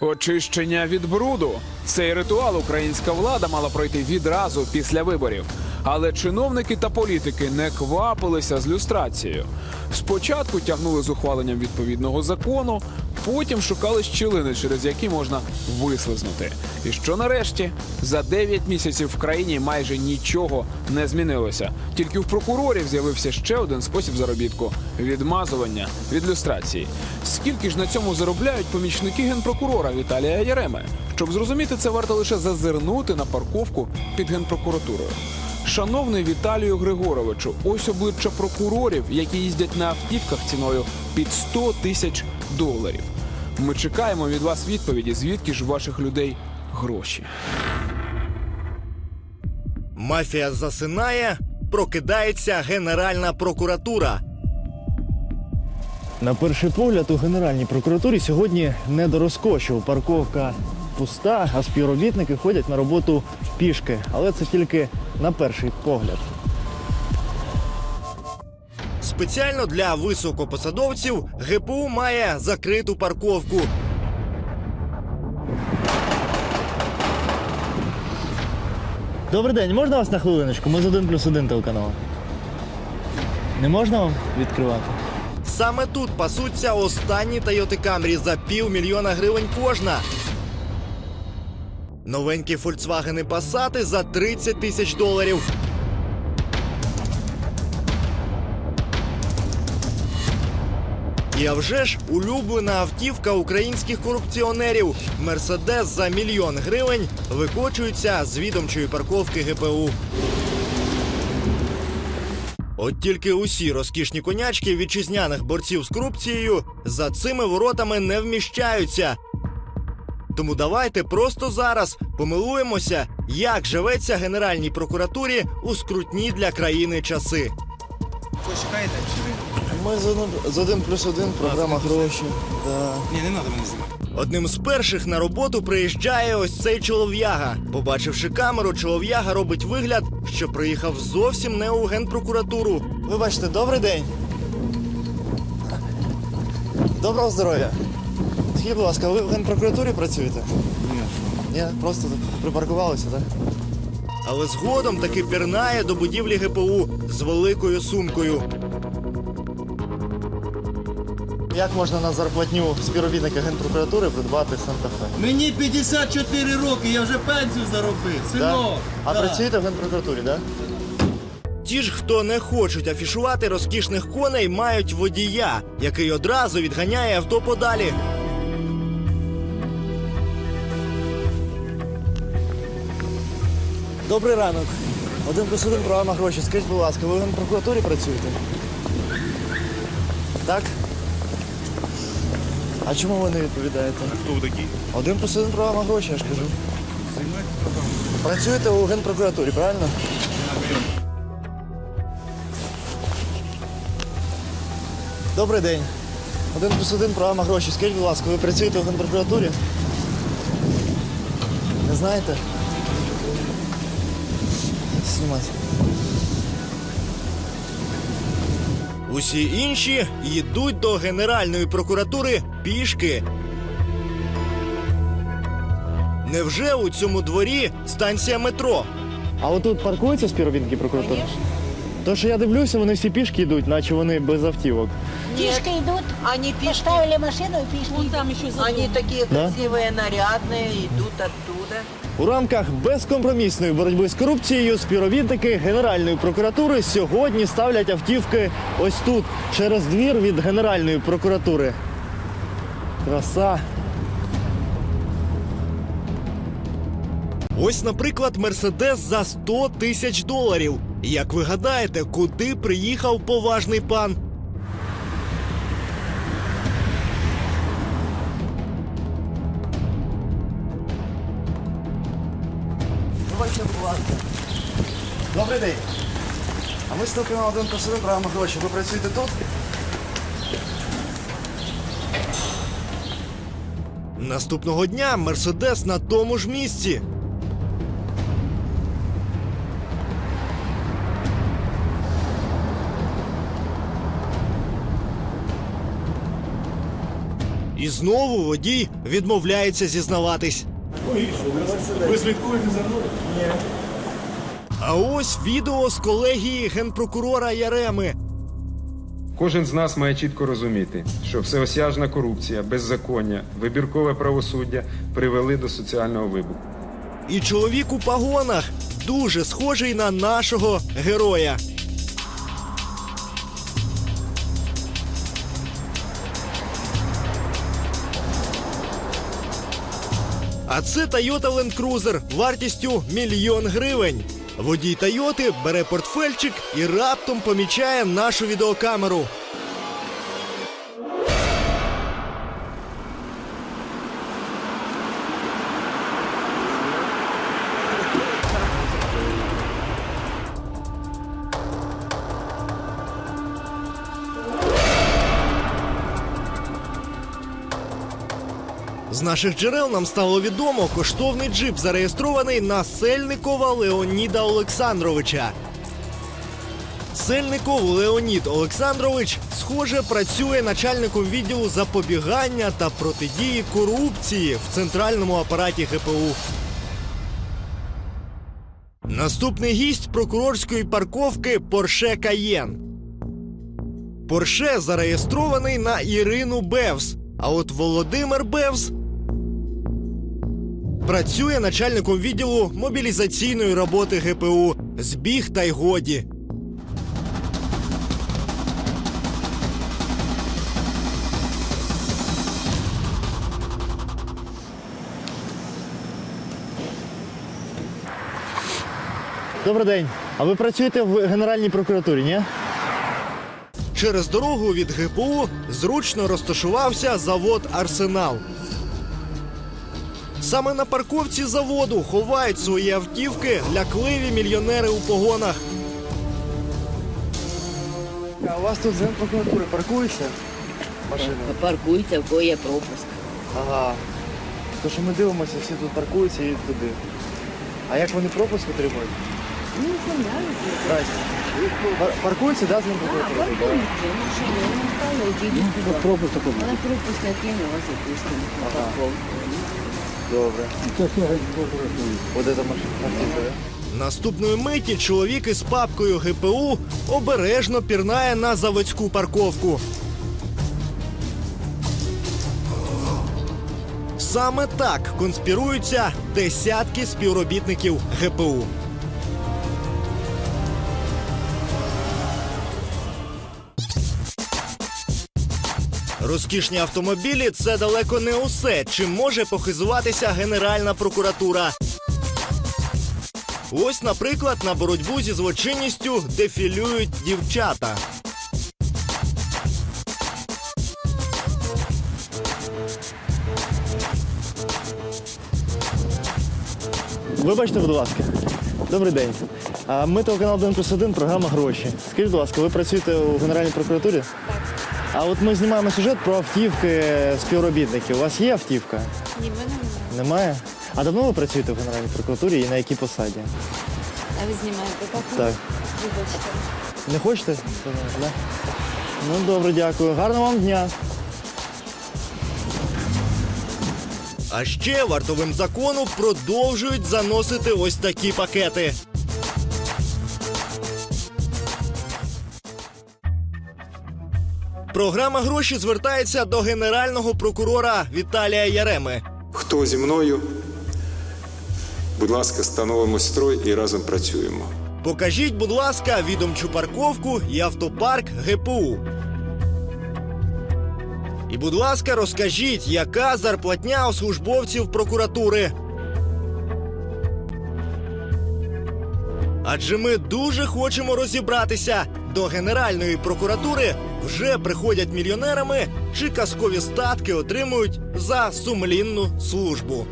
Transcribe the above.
Очищення від бруду. Цей ритуал українська влада мала пройти відразу після виборів. Але чиновники та політики не квапилися з люстрацією. Спочатку тягнули з ухваленням відповідного закону, потім шукали щілини, через які можна вислизнути. І що нарешті за 9 місяців в країні майже нічого не змінилося. Тільки в прокурорів з'явився ще один спосіб заробітку відмазування від люстрації. Скільки ж на цьому заробляють помічники генпрокурора Віталія Яреми? Щоб зрозуміти це, варто лише зазирнути на парковку під генпрокуратурою. Шановний Віталію Григоровичу, ось обличчя прокурорів, які їздять на автівках ціною під 100 тисяч доларів. Ми чекаємо від вас відповіді, звідки ж ваших людей гроші. Мафія засинає, прокидається Генеральна прокуратура. На перший погляд у Генеральній прокуратурі сьогодні не до розкошу. Парковка пуста, а співробітники ходять на роботу пішки. Але це тільки на перший погляд. Спеціально для високопосадовців ГПУ має закриту парковку. Добрий день, можна вас на хвилиночку? Ми з один плюс один телеканал. Не можна вам відкривати? Саме тут пасуться останні Toyota Camry за півмільйона гривень кожна. Новенькі Volkswagen Passat за 30 тисяч доларів. І а вже ж улюблена автівка українських корупціонерів. Мерседес за мільйон гривень викочується з відомчої парковки ГПУ. От тільки усі розкішні конячки вітчизняних борців з корупцією за цими воротами не вміщаються. Тому давайте просто зараз помилуємося, як живеться Генеральній прокуратурі у скрутні для країни часи. Почекаєте чи ви? Ми з один, з один плюс один програма гроші. Да. Ні, не треба мене знімати. Одним з перших на роботу приїжджає ось цей чолов'яга. Побачивши камеру, чолов'яга робить вигляд, що приїхав зовсім не у генпрокуратуру. Вибачте, добрий день. Доброго здоров'я. Скажіть, будь ласка, ви в генпрокуратурі працюєте? Ні. Ні, просто припаркувалися, так? Але згодом таки пірнає до будівлі ГПУ з великою сумкою. Як можна на зарплатню співробітника генпрокуратури придбати Санта-Фе? Мені 54 роки, я вже пенсію заробив, Да? синок. А Да. працюєте в генпрокуратурі, так? Да? Ті ж, хто не хочуть афішувати розкішних коней, мають водія, який одразу відганяє авто подалі. Добрий ранок. Один плюс один програма гроші. Скажіть, будь ласка, ви в генпрокуратурі працюєте? Так? А чому ви не відповідаєте? Хто ви такий? Один плюс один програма гроші, я ж кажу. Працюєте у генпрокуратурі, правильно? Добрий день. Один плюс один програма гроші. Скажіть, будь ласка, ви працюєте у генпрокуратурі? Не знаєте? Знімайте. Усі інші йдуть до Генеральної прокуратури пішки. Невже у цьому дворі станція метро? А отут паркуються співробітники прокуратури? То, що я дивлюся, вони всі пішки йдуть, наче вони без автівок. Пешки идут, Они пешки. поставили машину и пешки Вон там еще Они такие Да? красивые, нарядные, идут оттуда. У рамках безкомпромісної боротьби з корупцією співробітники Генеральної прокуратури сьогодні ставлять автівки ось тут, через двір від Генеральної прокуратури. Краса. Ось, наприклад, Мерседес за 100 тисяч доларів. Як ви гадаєте, куди приїхав поважний пан? Добрий день. А ми з телеканалу один плюс один програма гроші. Ви працюєте тут? Наступного дня Мерседес на тому ж місці. І знову водій відмовляється зізнаватись. Ви слідкуєте за мною? А ось відео з колегії генпрокурора Яреми. Кожен з нас має чітко розуміти, що всеосяжна корупція, беззаконня, вибіркове правосуддя привели до соціального вибуху. І чоловік у пагонах дуже схожий на нашого героя. А це Toyota Land Cruiser вартістю мільйон гривень. Водій Тойоти бере портфельчик і раптом помічає нашу відеокамеру. З наших джерел нам стало відомо, коштовний джип зареєстрований на Сельникова Леоніда Олександровича. Сельников Леонід Олександрович, схоже, працює начальником відділу запобігання та протидії корупції в центральному апараті ГПУ. Наступний гість прокурорської парковки Порше Каєн. Порше зареєстрований на Ірину Бевс. А от Володимир Бевс працює начальником відділу мобілізаційної роботи ГПУ. Збіг та й годі. Добрий день. А ви працюєте в Генеральній прокуратурі, ні? Через дорогу від ГПУ зручно розташувався завод Арсенал. Саме на парковці заводу ховають свої автівки лякливі мільйонери у погонах. А у вас тут з Генпрокуратури паркується? Машина. Паркується, в кого є пропуск. Ага. То що ми дивимося, всі тут паркуються і туди. А як вони пропуск отримують? Ну. Здрасте. Пар- Паркуються, да, з Генпрокуратури? Паркується, машина, вони стали, їдуть туди. Пропуск такий. Але пропуск який ми вас запустимо парковку. Добре. От це машина. Наступної миті чоловік із папкою ГПУ обережно пірнає на заводську парковку. Саме так конспіруються десятки співробітників ГПУ. Розкішні автомобілі це далеко не усе, чим може похизуватися Генеральна прокуратура. Ось, наприклад, на боротьбу зі злочинністю дефілюють дівчата. Вибачте, будь ласка. Добрий день. А ми телеканал 1 плюс 1, програма Гроші. Скажіть, будь ласка, ви працюєте у Генеральній прокуратурі? Так. А от ми знімаємо сюжет про автівки співробітників. У вас є автівка? Ні, в мене немає. Немає? А давно ви працюєте в Генеральній прокуратурі і на якій посаді? А ви знімаєте так? Так. Вибачте. Не хочете? Не? Ну добре, дякую. Гарного вам дня. А ще вартовим закону продовжують заносити ось такі пакети. Програма гроші звертається до генерального прокурора Віталія Яреми. Хто зі мною? Будь ласка, становимо строй і разом працюємо. Покажіть, будь ласка, відомчу парковку і автопарк ГПУ. І, будь ласка, розкажіть, яка зарплатня у службовців прокуратури. Адже ми дуже хочемо розібратися. До Генеральної прокуратури вже приходять мільйонерами чи казкові статки отримують за сумлінну службу.